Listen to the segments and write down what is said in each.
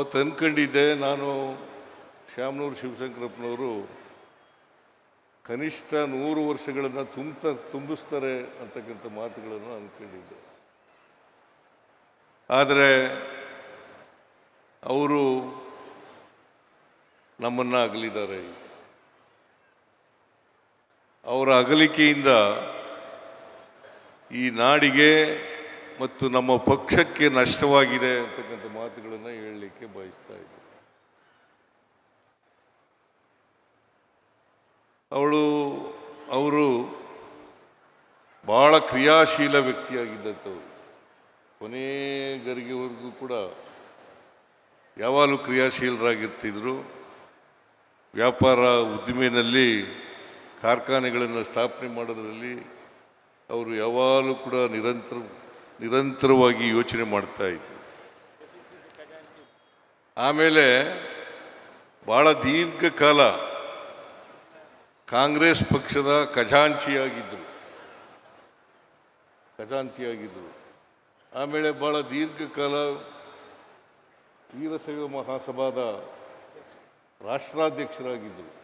ಅವತ್ತು ಅಂದ್ಕೊಂಡಿದ್ದೆ ನಾನು ಶ್ಯಾಮನೂರು ಶಿವಶಂಕರಪ್ಪನವರು ಕನಿಷ್ಠ ನೂರು ವರ್ಷಗಳನ್ನು ತುಂಬ ತುಂಬಿಸ್ತಾರೆ ಅಂತಕ್ಕಂಥ ಮಾತುಗಳನ್ನು ಅಂದ್ಕೊಂಡಿದ್ದೆ ಆದರೆ ಅವರು ನಮ್ಮನ್ನು ಅಗಲಿದ್ದಾರೆ. ಅವರ ಅಗಲಿಕೆಯಿಂದ ಈ ನಾಡಿಗೆ ಮತ್ತು ನಮ್ಮ ಪಕ್ಷಕ್ಕೆ ನಷ್ಟವಾಗಿದೆ ಅಂತಕ್ಕಂಥ ಮಾತುಗಳನ್ನು ಹೇಳಲಿಕ್ಕೆ ಬಯಸ್ತಾ ಇದ್ದೆ. ಅವಳು, ಅವರು ಬಹಳ ಕ್ರಿಯಾಶೀಲ ವ್ಯಕ್ತಿಯಾಗಿದ್ದಂಥವ್ರು ಕೊನೆ ಗರಿಗೆವರೆಗೂ ಕೂಡ ಯಾವಾಗಲೂ ಕ್ರಿಯಾಶೀಲರಾಗಿರ್ತಿದ್ರು. ವ್ಯಾಪಾರ ಉದ್ದಿಮೆಯಲ್ಲಿ ಕಾರ್ಖಾನೆಗಳನ್ನು ಸ್ಥಾಪನೆ ಮಾಡೋದರಲ್ಲಿ ಅವರು ಯಾವಾಗಲೂ ಕೂಡ ನಿರಂತರ ನಿರಂತರವಾಗಿ ಯೋಚನೆ ಮಾಡ್ತಾ ಇದ್ದೆ. ಆಮೇಲೆ ಬಹಳ ದೀರ್ಘಕಾಲ ಕಾಂಗ್ರೆಸ್ ಪಕ್ಷದ ಖಜಾಂಚಿಯಾಗಿದ್ದರು. ಖಜಾಂಚಿಯಾಗಿದ್ದರು. ಆಮೇಲೆ ಬಹಳ ದೀರ್ಘಕಾಲ ವೀರಶೈವ ಮಹಾಸಭಾದ ರಾಷ್ಟ್ರಾಧ್ಯಕ್ಷರಾಗಿದ್ದರು.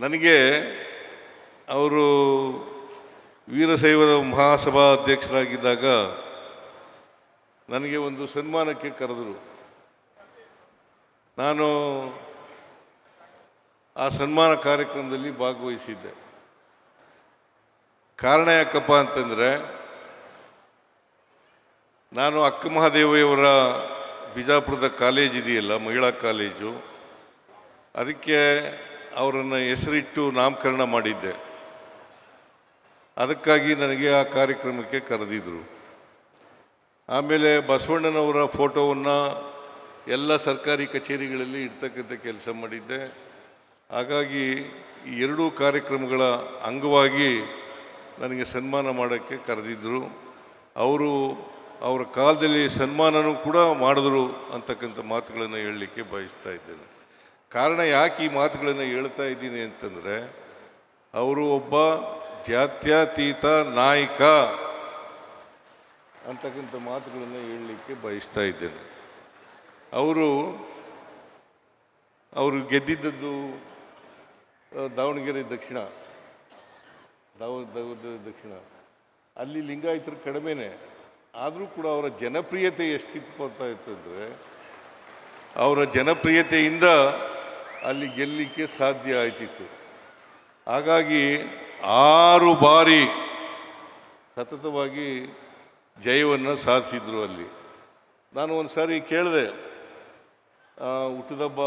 ನನಗೆ ಅವರು ವೀರಶೈವದ ಮಹಾಸಭಾ ಅಧ್ಯಕ್ಷರಾಗಿದ್ದಾಗ ನನಗೆ ಒಂದು ಸನ್ಮಾನಕ್ಕೆ ಕರೆದರು. ನಾನು ಆ ಸನ್ಮಾನ ಕಾರ್ಯಕ್ರಮದಲ್ಲಿ ಭಾಗವಹಿಸಿದ್ದೆ. ಕಾರಣ ಯಾಕಪ್ಪ ಅಂತಂದರೆ, ನಾನು ಅಕ್ಕ ಮಹಾದೇವಿಯವರ ಬಿಜಾಪುರದ ಕಾಲೇಜ್ ಇದೆಯಲ್ಲ, ಮಹಿಳಾ ಕಾಲೇಜು, ಅದಕ್ಕೆ ಅವರನ್ನು ಹೆಸರಿಟ್ಟು ನಾಮಕರಣ ಮಾಡಿದ್ದೆ. ಅದಕ್ಕಾಗಿ ನನಗೆ ಆ ಕಾರ್ಯಕ್ರಮಕ್ಕೆ ಕರೆದಿದ್ದರು ಆಮೇಲೆ ಬಸವಣ್ಣನವರ ಫೋಟೋವನ್ನು ಎಲ್ಲ ಸರ್ಕಾರಿ ಕಚೇರಿಗಳಲ್ಲಿ ಇಡ್ತಕ್ಕಂಥ ಕೆಲಸ ಮಾಡಿದ್ದೆ. ಹಾಗಾಗಿ ಈ ಎರಡೂ ಕಾರ್ಯಕ್ರಮಗಳ ಅಂಗವಾಗಿ ನನಗೆ ಸನ್ಮಾನ ಮಾಡೋಕ್ಕೆ ಕರೆದಿದ್ದರು ಅವರು ಅವರ ಕಾಲದಲ್ಲಿ ಸನ್ಮಾನನೂ ಕೂಡ ಮಾಡಿದ್ರು ಅಂತಕ್ಕಂಥ ಮಾತುಗಳನ್ನು ಹೇಳಲಿಕ್ಕೆ ಬಯಸ್ತಾ ಇದ್ದೇನೆ. ಕಾರಣ ಯಾಕೆ ಈ ಮಾತುಗಳನ್ನು ಹೇಳ್ತಾ ಇದ್ದೀನಿ ಅಂತಂದರೆ, ಅವರು ಒಬ್ಬ ಜಾತ್ಯತೀತ ನಾಯಕ ಅಂತಕ್ಕಂಥ ಮಾತುಗಳನ್ನು ಹೇಳಲಿಕ್ಕೆ ಬಯಸ್ತಾ ಇದ್ದೇನೆ. ಅವರು ಅವರು ಗೆದ್ದಿದ್ದದ್ದು ದಾವಣಗೆರೆ ದಕ್ಷಿಣ. ದಾವ- ದಕ್ಷಿಣ. ಅಲ್ಲಿ ಲಿಂಗಾಯತರು ಕಡಿಮೆನೆ. ಆದರೂ ಕೂಡ ಅವರ ಜನಪ್ರಿಯತೆ ಎಷ್ಟಿತ್ತು ಅಂತ ಇತ್ತಂದರೆ, ಅವರ ಜನಪ್ರಿಯತೆಯಿಂದ ಅಲ್ಲಿ ಗೆಲ್ಲಲಿಕ್ಕೆ ಸಾಧ್ಯ ಆಯ್ತಿತ್ತು. ಹಾಗಾಗಿ ಆರು ಬಾರಿ ಸತತವಾಗಿ ಜಯವನ್ನು ಸಾಧಿಸಿದ್ರು ಅಲ್ಲಿ. ನಾನು ಒಂದು ಸಾರಿ ಕೇಳಿದೆ. ಹುಟ್ಟಿದಬ್ಬ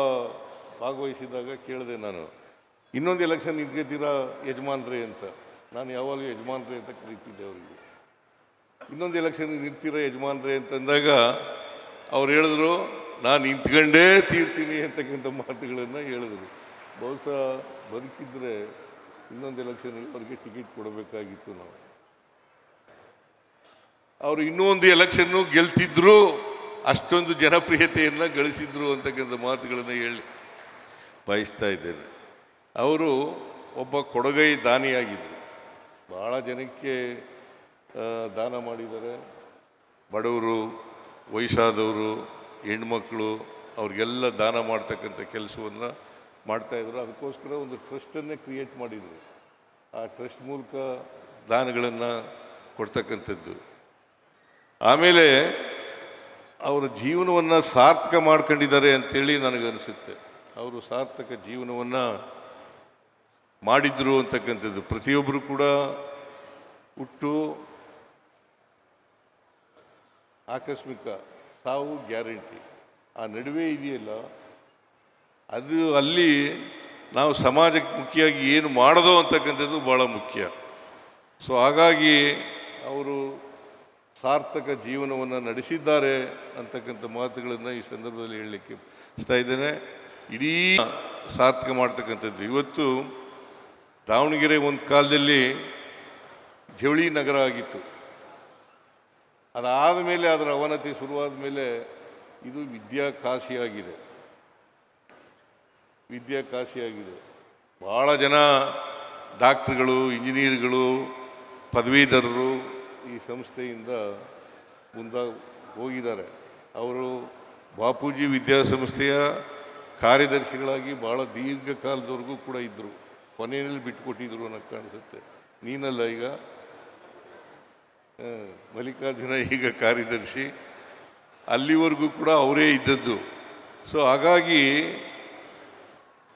ಭಾಗವಹಿಸಿದಾಗ ಕೇಳಿದೆ ನಾನು. ಇನ್ನೊಂದು ಎಲೆಕ್ಷನ್ ನಿಂತ್ಕೊತೀರಾ ಯಜಮಾನ್ರೆ ಅಂತ. ನಾನು ಯಾವಾಗಲೂ ಯಜಮಾನ್ರೆ ಅಂತ ಕರೀತಿದ್ದೆ ಅವರಿಗೆ. ಇನ್ನೊಂದು ಎಲೆಕ್ಷನ್ ನಿಂತೀರಾ ಯಜಮಾನ್ರೆ ಅಂತಂದಾಗ ಅವ್ರು ಹೇಳಿದ್ರು, ನಾನು ನಿಂತ್ಕೊಂಡೇ ತೀರ್ತೀನಿ ಅಂತಕ್ಕಂಥ ಮಾತುಗಳನ್ನು ಹೇಳಿದ್ರು. ಬಹುಶಃ ಬದುಕಿದ್ರೆ ಇನ್ನೊಂದು ಎಲೆಕ್ಷನಲ್ಲಿ ಅವರಿಗೆ ಟಿಕೆಟ್ ಕೊಡಬೇಕಾಗಿತ್ತು ನಾವು. ಅವರು ಇನ್ನೊಂದು ಎಲೆಕ್ಷನ್ನು ಗೆಲ್ತಿದ್ರು, ಅಷ್ಟೊಂದು ಜನಪ್ರಿಯತೆಯನ್ನು ಗಳಿಸಿದ್ರು ಅಂತಕ್ಕಂಥ ಮಾತುಗಳನ್ನು ಹೇಳಿ ಬಯಸ್ತಾ ಇದ್ದೇನೆ. ಅವರು ಒಬ್ಬ ಕೊಡಗೈ ದಾನಿಯಾಗಿದ್ದರು ಭಾಳ ಜನಕ್ಕೆ ದಾನ ಮಾಡಿದ್ದಾರೆ. ಬಡವರು, ವಯಸ್ಸಾದವರು ಹೆಣ್ಮಕ್ಳು ಅವ್ರಿಗೆಲ್ಲ ದಾನ ಮಾಡ್ತಕ್ಕಂಥ ಕೆಲಸವನ್ನು ಮಾಡ್ತಾಯಿದ್ರು ಅದಕ್ಕೋಸ್ಕರ ಒಂದು ಟ್ರಸ್ಟನ್ನೇ ಕ್ರಿಯೇಟ್ ಮಾಡಿದರು. ಆ ಟ್ರಸ್ಟ್ ಮೂಲಕ ದಾನಗಳನ್ನು ಕೊಡ್ತಕ್ಕಂಥದ್ದು. ಆಮೇಲೆ ಅವರ ಜೀವನವನ್ನು ಸಾರ್ಥಕ ಮಾಡ್ಕೊಂಡಿದ್ದಾರೆ ಅಂತೇಳಿ ನನಗನ್ನಿಸುತ್ತೆ ಅವರು ಸಾರ್ಥಕ ಜೀವನವನ್ನು ಮಾಡಿದ್ರು ಅಂತಕ್ಕಂಥದ್ದು. ಪ್ರತಿಯೊಬ್ಬರು ಕೂಡ ಹುಟ್ಟು ಆಕಸ್ಮಿಕ ಸಾವು ಗ್ಯಾರಂಟಿ. ಆ ನಡುವೆ ಇದೆಯಲ್ಲ ಅದು ಅಲ್ಲಿ ನಾವು ಸಮಾಜಕ್ಕೆ ಮುಖ್ಯವಾಗಿ ಏನು ಮಾಡೋದು ಅಂತಕ್ಕಂಥದ್ದು ಭಾಳ ಮುಖ್ಯ. ಸೊ ಹಾಗಾಗಿ ಅವರು ಸಾರ್ಥಕ ಜೀವನವನ್ನು ನಡೆಸಿದ್ದಾರೆ ಅಂತಕ್ಕಂಥ ಮಾತುಗಳನ್ನು ಈ ಸಂದರ್ಭದಲ್ಲಿ ಹೇಳಲಿಕ್ಕೆ ಇಸ್ತಾ ಇದ್ದೇನೆ. ಇಡೀ ಸಾರ್ಥಕ ಮಾಡ್ತಕ್ಕಂಥದ್ದು. ಇವತ್ತು ದಾವಣಗೆರೆ ಒಂದು ಕಾಲದಲ್ಲಿ ಜವಳಿ ನಗರ ಆಗಿತ್ತು. ಅದಾದ ಮೇಲೆ ಅದರ ಅವನತಿ ಶುರುವಾದ ಮೇಲೆ ಇದು ವಿದ್ಯಾ ಕಾಶಿಯಾಗಿದೆ ವಿದ್ಯಾ ಕಾಶಿಯಾಗಿದೆ ಭಾಳ ಜನ ಡಾಕ್ಟ್ರುಗಳು, ಇಂಜಿನಿಯರ್ಗಳು, ಪದವೀಧರರು ಈ ಸಂಸ್ಥೆಯಿಂದ ಮುಂದ ಹೋಗಿದ್ದಾರೆ. ಅವರು ಬಾಪೂಜಿ ವಿದ್ಯಾಸಂಸ್ಥೆಯ ಕಾರ್ಯದರ್ಶಿಗಳಾಗಿ ಭಾಳ ದೀರ್ಘಕಾಲದವರೆಗೂ ಕೂಡ ಇದ್ದರು ಕೊನೆಯಲ್ಲಿ ಬಿಟ್ಟುಕೊಟ್ಟಿದ್ರು ಅನ್ನೋ ಕಾಣಿಸುತ್ತೆ. ನೀನಲ್ಲ ಈಗ? ಮಲ್ಲಿಕಾರ್ಜುನ ಈಗ ಕಾರ್ಯದರ್ಶಿ. ಅಲ್ಲಿವರೆಗೂ ಕೂಡ ಅವರೇ ಇದ್ದದ್ದು. ಸೊ ಹಾಗಾಗಿ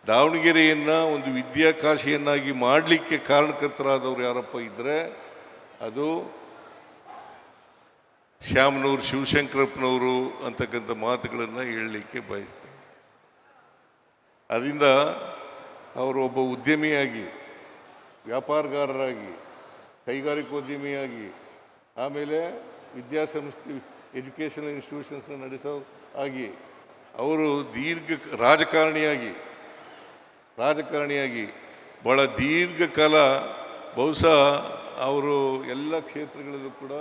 ದಾವಣಗೆರೆಯನ್ನು ಒಂದು ವಿದ್ಯಾಕಾಶಿಯನ್ನಾಗಿ ಮಾಡಲಿಕ್ಕೆ ಕಾರಣಕರ್ತರಾದವರು ಯಾರಪ್ಪ ಇದ್ದರೆ ಅದು ಶ್ಯಾಮ್ನವ್ರು ಶಿವಶಂಕರಪ್ಪನವರು ಅಂತಕ್ಕಂಥ ಮಾತುಗಳನ್ನು ಹೇಳಲಿಕ್ಕೆ ಬಯಸ್ತೇನೆ. ಅದರಿಂದ ಅವರು ಒಬ್ಬ ಉದ್ಯಮಿಯಾಗಿ, ವ್ಯಾಪಾರಗಾರರಾಗಿ, ಕೈಗಾರಿಕೋದ್ಯಮಿಯಾಗಿ, ಆಮೇಲೆ ವಿದ್ಯಾಸಂಸ್ಥೆ, ಎಜುಕೇಷನಲ್ ಇನ್ಸ್ಟಿಟ್ಯೂಷನ್ಸ್ನ ನಡೆಸೋ ಆಗಿ ಅವರು ದೀರ್ಘ ರಾಜಕಾರಣಿಯಾಗಿ ರಾಜಕಾರಣಿಯಾಗಿ ಭಾಳ ದೀರ್ಘಕಾಲ ಬಹುಶಃ ಅವರು ಎಲ್ಲ ಕ್ಷೇತ್ರಗಳಲ್ಲೂ ಕೂಡ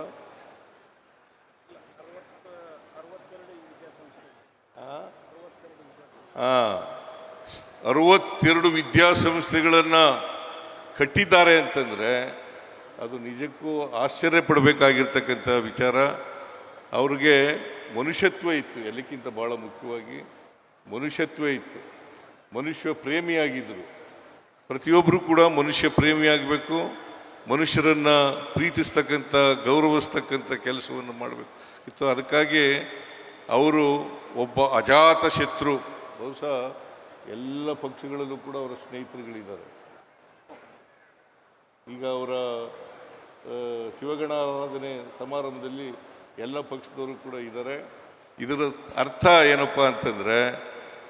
ಅರವತ್ತೆರಡು ವಿದ್ಯಾಸಂಸ್ಥೆಗಳನ್ನು ಕಟ್ಟಿದ್ದಾರೆ ಅಂತಂದರೆ ಅದು ನಿಜಕ್ಕೂ ಆಶ್ಚರ್ಯ ಪಡಬೇಕಾಗಿರ್ತಕ್ಕಂಥ ವಿಚಾರ. ಅವ್ರಿಗೆ ಮನುಷ್ಯತ್ವ ಇತ್ತು, ಎಲ್ಲಕ್ಕಿಂತ ಭಾಳ ಮುಖ್ಯವಾಗಿ ಮನುಷ್ಯತ್ವ ಇತ್ತು. ಮನುಷ್ಯ ಪ್ರೇಮಿಯಾಗಿದ್ದರು. ಪ್ರತಿಯೊಬ್ಬರು ಕೂಡ ಮನುಷ್ಯ ಪ್ರೇಮಿಯಾಗಬೇಕು. ಮನುಷ್ಯರನ್ನು ಪ್ರೀತಿಸ್ತಕ್ಕಂಥ, ಗೌರವಿಸ್ತಕ್ಕಂಥ ಕೆಲಸವನ್ನು ಮಾಡಬೇಕು. ಇತ್ತು ಅದಕ್ಕಾಗಿ ಅವರು ಒಬ್ಬ ಅಜಾತ ಶತ್ರು. ಬಹುಶಃ ಎಲ್ಲ ಪಕ್ಷಗಳಲ್ಲೂ ಕೂಡ ಅವರ ಸ್ನೇಹಿತರುಗಳಿದ್ದಾರೆ. ಈಗ ಅವರ ಶಿವಗಣಾರಾಧನೆ ಸಮಾರಂಭದಲ್ಲಿ ಎಲ್ಲ ಪಕ್ಷದವರು ಕೂಡ ಇದ್ದಾರೆ. ಇದರ ಅರ್ಥ ಏನಪ್ಪ ಅಂತಂದರೆ,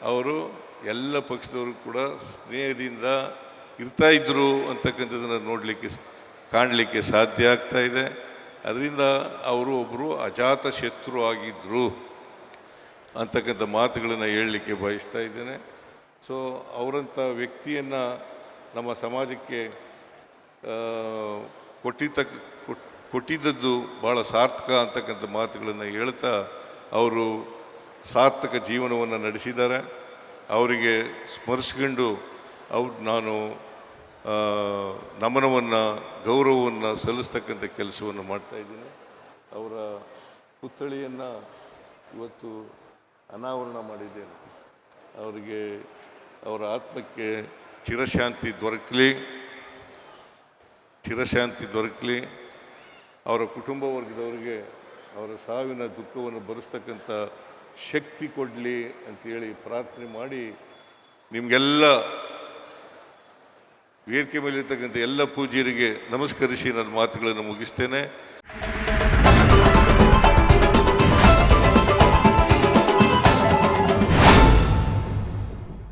ಅವರು ಎಲ್ಲ ಪಕ್ಷದವರು ಕೂಡ ಸ್ನೇಹದಿಂದ ಇರ್ತಾ ಇದ್ದರು ಅಂತಕ್ಕಂಥದ್ದನ್ನು ನೋಡಲಿಕ್ಕೆ ಕಾಣಲಿಕ್ಕೆ ಸಾಧ್ಯ ಆಗ್ತಾ ಇದೆ. ಅದರಿಂದ ಅವರು ಒಬ್ಬರು ಅಜಾತ ಶತ್ರು ಆಗಿದ್ದರು ಅಂತಕ್ಕಂಥ ಮಾತುಗಳನ್ನು ಹೇಳಲಿಕ್ಕೆ ಬಯಸ್ತಾ ಇದ್ದೇನೆ. ಸೊ ಅವರಂಥ ವ್ಯಕ್ತಿಯನ್ನು ನಮ್ಮ ಸಮಾಜಕ್ಕೆ ಕೊಟ್ಟಿದ್ದ ಕೊಟ್ಟಿದ್ದದ್ದು ಭಾಳ ಸಾರ್ಥಕ ಅಂತಕ್ಕಂಥ ಮಾತುಗಳನ್ನು ಹೇಳ್ತಾ ಅವರು ಸಾರ್ಥಕ ಜೀವನವನ್ನು ನಡೆಸಿದ್ದಾರೆ. ಅವರಿಗೆ ಸ್ಮರಿಸ್ಕೊಂಡು ಅವ್ರು ನಾನು ನಮನವನ್ನು, ಗೌರವವನ್ನು ಸಲ್ಲಿಸ್ತಕ್ಕಂಥ ಕೆಲಸವನ್ನು ಮಾಡ್ತಾಯಿದ್ದೀನಿ ಅವರ ಪುತ್ಥಳಿಯನ್ನು ಇವತ್ತು ಅನಾವರಣ ಮಾಡಿದ್ದೇನೆ. ಅವರಿಗೆ ಅವರ ಆತ್ಮಕ್ಕೆ ಚಿರಶಾಂತಿ ದೊರಕಲಿ ಚಿರಶಾಂತಿ ದೊರಕಲಿ, ಅವರ ಕುಟುಂಬ ವರ್ಗದವರಿಗೆ ಅವರ ಸಾವಿನ ದುಃಖವನ್ನು ಭರಿಸ್ತಕ್ಕಂಥ ಶಕ್ತಿ ಕೊಡಲಿ ಅಂತೇಳಿ ಪ್ರಾರ್ಥನೆ ಮಾಡಿ ನಿಮಗೆಲ್ಲ ವೇದಿಕೆ ಮೇಲಿರ್ತಕ್ಕಂಥ ಎಲ್ಲ ಪೂಜ್ಯರಿಗೆ ನಮಸ್ಕರಿಸಿ ನನ್ನ ಮಾತುಗಳನ್ನು ಮುಗಿಸ್ತೇನೆ.